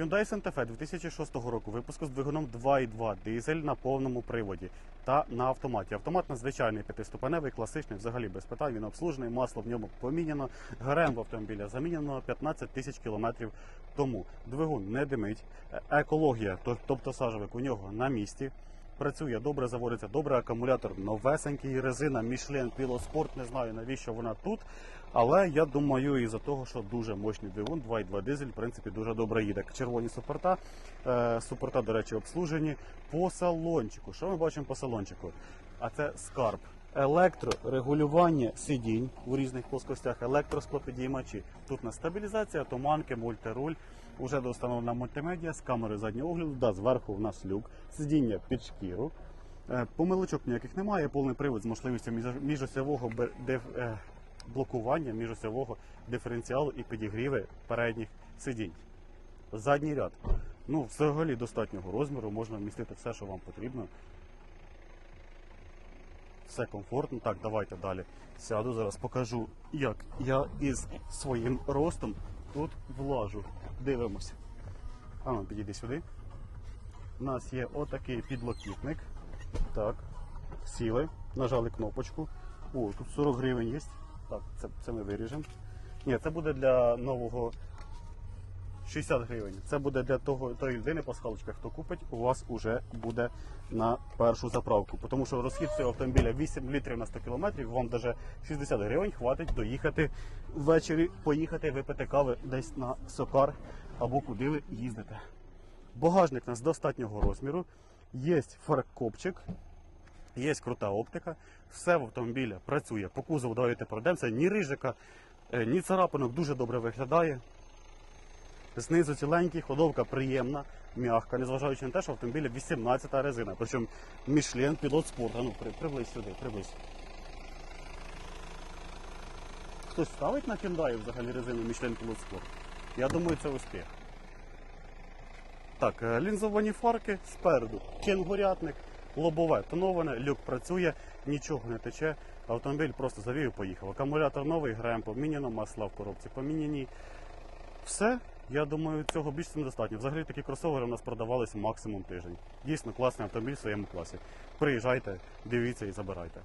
Hyundai Santa Fe 2006 року випуску з двигуном 2.2 дизель на повному приводі та на автоматі. Автомат надзвичайний п'ятиступеневий, класичний, взагалі без питань. Він обслужений, масло в ньому поміняно. ГРМ в автомобіля замінено 15 тисяч кілометрів тому. Двигун не димить, е- екологія, тобто сажевик у нього на місці. Працює добре, заводиться добре, акумулятор новесенький, резина Michelin Pilot Sport, не знаю навіщо вона тут. Але я думаю, із-за того, що дуже мощний двигун, 2.2 дизель, в принципі, дуже добре їде. Червоні супорта, е, супорта, до речі, обслужені по салончику. Що ми бачимо по салончику? А це скарб. Електрорегулювання сидінь у різних плоскостях, електросклопідіймачі. Тут на стабілізація, туманки, мультируль. Уже встановлена мультимедіа з камери заднього огляду. Да, зверху в нас люк, сидіння під шкіру. Е, Помилочок ніяких немає, повний привод з можливістю між- міжосьового е, блокування, міжосьового диференціалу і підігріви передніх сидінь. Задній ряд. Ну, взагалі достатнього розміру, можна вмістити все, що вам потрібно. Все комфортно. Так, давайте далі. Сяду, зараз покажу, як я із своїм ростом тут влажу. Дивимося. А ну, підійди сюди. У нас є отакий підлокітник. Так. Сіли, нажали кнопочку. О, тут 40 гривень є. Так, це, це ми виріжемо. Ні, це буде для нового 60 гривень. Це буде для того тої людини пасхалочка, хто купить, у вас уже буде на першу заправку. Тому що розхід цього автомобіля 8 літрів на 100 кілометрів, вам даже 60 гривень хватить доїхати ввечері, поїхати випити кави десь на сокар або куди ви їздите. Багажник у нас достатнього розміру, є фаркопчик, є крута оптика, все в автомобілі працює. По кузову давайте пройдемося, ні рижика, е, ні царапинок дуже добре виглядає. Знизу ціленький, ходовка приємна, м'яка, незважаючи на те, що в автомобілі 18 резина. Причому Michelin пілот спорт. Ну, при, приблизь сюди, приблизь. Хтось ставить на Hyundai взагалі резину Michelin пілот спорт? Я думаю, це успіх. Так, е, лінзовані фарки спереду, кенгурятник, лобове тоноване, люк працює, нічого не тече. Автомобіль просто завів і поїхав. Акумулятор новий, граємо поміняно, масла в коробці поміняні. Все, я думаю, цього більше недостатньо. Взагалі такі кросовери у нас продавалися максимум тиждень. Дійсно класний автомобіль в своєму класі. Приїжджайте, дивіться і забирайте.